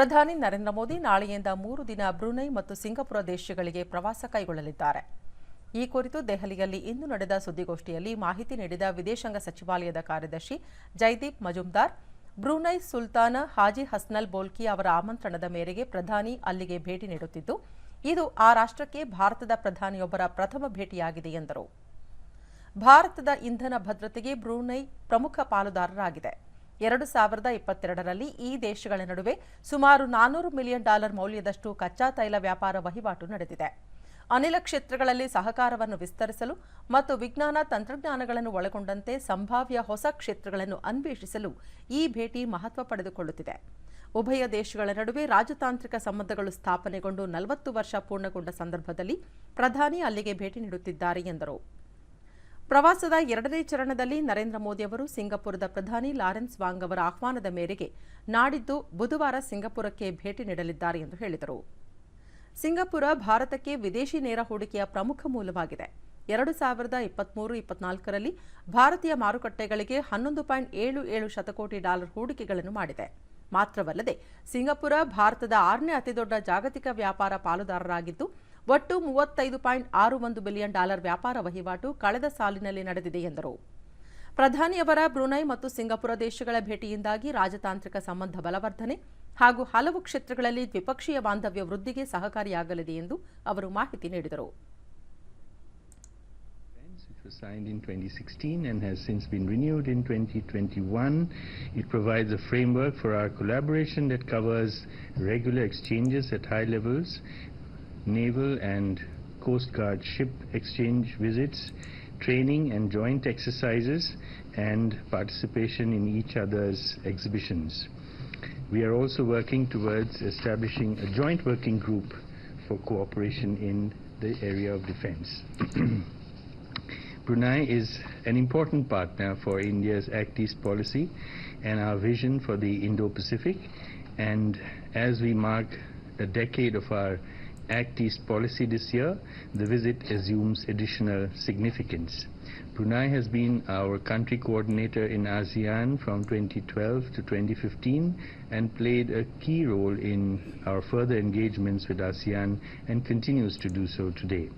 ಪ್ರಧಾನಿ ನರೇಂದ್ರ ಮೋದಿ ನಾಳೆಯಿಂದ ಮೂರು ದಿನ ಬ್ರುನೈ ಮತ್ತು ಸಿಂಗಪುರ ದೇಶಗಳಿಗೆ ಪ್ರವಾಸ ಕೈಗೊಳ್ಳಲಿದ್ದಾರೆ. ಈ ಕುರಿತು ದೆಹಲಿಯಲ್ಲಿ ಇಂದು ನಡೆದ ಸುದ್ದಿಗೋಷ್ಠಿಯಲ್ಲಿ ಮಾಹಿತಿ ನೀಡಿದ ವಿದೇಶಾಂಗ ಸಚಿವಾಲಯದ ಕಾರ್ಯದರ್ಶಿ ಜೈದೀಪ್ ಮಜುಮ್ದಾರ್ ಬ್ರೂನೈ ಸುಲ್ತಾನ ಹಾಜಿ ಹಸ್ನಲ್ ಬೋಲ್ಕಿ ಅವರ ಆಮಂತ್ರಣದ ಮೇರೆಗೆ ಪ್ರಧಾನಿ ಅಲ್ಲಿಗೆ ಭೇಟಿ ನೀಡುತ್ತಿದ್ದು, ಇದು ಆ ರಾಷ್ಟ್ರಕ್ಕೆ ಭಾರತದ ಪ್ರಧಾನಿಯೊಬ್ಬರ ಪ್ರಥಮ ಭೇಟಿಯಾಗಿದೆ ಎಂದರು. ಭಾರತದ ಇಂಧನ ಭದ್ರತೆಗೆ ಬ್ರೂನೈ ಪ್ರಮುಖ ಪಾಲುದಾರರಾಗಿದೆ. ಎರಡು ಸಾವಿರದ ಇಪ್ಪತ್ತೆರಡರಲ್ಲಿ ಈ ದೇಶಗಳ ನಡುವೆ ಸುಮಾರು ನಾನ್ನೂರು ಮಿಲಿಯನ್ ಡಾಲರ್ ಮೌಲ್ಯದಷ್ಟು ಕಚ್ಚಾ ತೈಲ ವ್ಯಾಪಾರ ವಹಿವಾಟು ನಡೆದಿದೆ. ಅನಿಲ ಕ್ಷೇತ್ರಗಳಲ್ಲಿ ಸಹಕಾರವನ್ನು ವಿಸ್ತರಿಸಲು ಮತ್ತು ವಿಜ್ಞಾನ ತಂತ್ರಜ್ಞಾನಗಳನ್ನು ಒಳಗೊಂಡಂತೆ ಸಂಭಾವ್ಯ ಹೊಸ ಕ್ಷೇತ್ರಗಳನ್ನು ಅನ್ವೇಷಿಸಲು ಈ ಭೇಟಿ ಮಹತ್ವ ಪಡೆದುಕೊಳ್ಳುತ್ತಿದೆ. ಉಭಯ ದೇಶಗಳ ನಡುವೆ ರಾಜತಾಂತ್ರಿಕ ಸಂಬಂಧಗಳು ಸ್ಥಾಪನೆಗೊಂಡು ನಲವತ್ತು ವರ್ಷ ಪೂರ್ಣಗೊಂಡ ಸಂದರ್ಭದಲ್ಲಿ ಪ್ರಧಾನಿ ಅಲ್ಲಿಗೆ ಭೇಟಿ ನೀಡುತ್ತಿದ್ದಾರೆ ಎಂದರು. ಪ್ರವಾಸದ ಎರಡನೇ ಚರಣದಲ್ಲಿ ನರೇಂದ್ರ ಮೋದಿ ಅವರು ಸಿಂಗಪುರದ ಪ್ರಧಾನಿ ಲಾರೆನ್ಸ್ ವಾಂಗ್ ಅವರ ಆಹ್ವಾನದ ಮೇರೆಗೆ ನಾಡಿದ್ದು ಬುಧವಾರ ಸಿಂಗಪುರಕ್ಕೆ ಭೇಟಿ ನೀಡಲಿದ್ದಾರೆ ಎಂದು ಹೇಳಿದರು. ಸಿಂಗಪುರ ಭಾರತಕ್ಕೆ ವಿದೇಶಿ ನೇರ ಹೂಡಿಕೆಯ ಪ್ರಮುಖ ಮೂಲವಾಗಿದೆ. ಎರಡು ಸಾವಿರದ ಇಪ್ಪತ್ಮೂರು ಇಪ್ಪತ್ನಾಲ್ಕರಲ್ಲಿ ಭಾರತೀಯ ಮಾರುಕಟ್ಟೆಗಳಿಗೆ ಹನ್ನೊಂದು ಪಾಯಿಂಟ್ ಏಳು ಏಳು ಶತಕೋಟಿ ಡಾಲರ್ ಹೂಡಿಕೆಗಳನ್ನು ಮಾಡಿದೆ. ಮಾತ್ರವಲ್ಲದೆ ಸಿಂಗಾಪುರ ಭಾರತದ ಆರನೇ ಅತಿದೊಡ್ಡ ಜಾಗತಿಕ ವ್ಯಾಪಾರ ಪಾಲುದಾರರಾಗಿದ್ದು ಒಟ್ಟು ಮೂವತ್ತೈದು ಪಾಯಿಂಟ್ ಆರು ಒಂದು ಬಿಲಿಯನ್ ಡಾಲರ್ ವ್ಯಾಪಾರ ವಹಿವಾಟು ಕಳೆದ ಸಾಲಿನಲ್ಲಿ ನಡೆದಿದೆ ಎಂದರು ಪ್ರಧಾನಿಯವರ ಬ್ರುನೈ ಮತ್ತು ಸಿಂಗಾಪುರ ದೇಶಗಳ ಭೇಟಿಯಿಂದಾಗಿ ರಾಜತಾಂತ್ರಿಕ ಸಂಬಂಧ ಬಲವರ್ಧನೆ ಹಾಗೂ ಹಲವು ಕ್ಷೇತ್ರಗಳಲ್ಲಿ ದ್ವಿಪಕ್ಷೀಯ ಬಾಂಧವ್ಯ ವೃದ್ಧಿಗೆ ಸಹಕಾರಿಯಾಗಲಿದೆ ಎಂದು ಅವರು ಮಾಹಿತಿ ನೀಡಿದರು signed in 2016 and has since been renewed in 2021. It provides a framework for our collaboration that covers regular exchanges at high levels, naval and coast guard ship exchange visits, training and joint exercises, and participation in each other's exhibitions. We are also working towards establishing a joint working group for cooperation in the area of defense. Brunei is an important partner for India's Act East policy and our vision for the Indo-Pacific. And as we mark a decade of our Act East policy this year, the visit assumes additional significance. Brunei has been our country coordinator in ASEAN from 2012 to 2015 and played a key role in our further engagements with ASEAN and continues to do so today.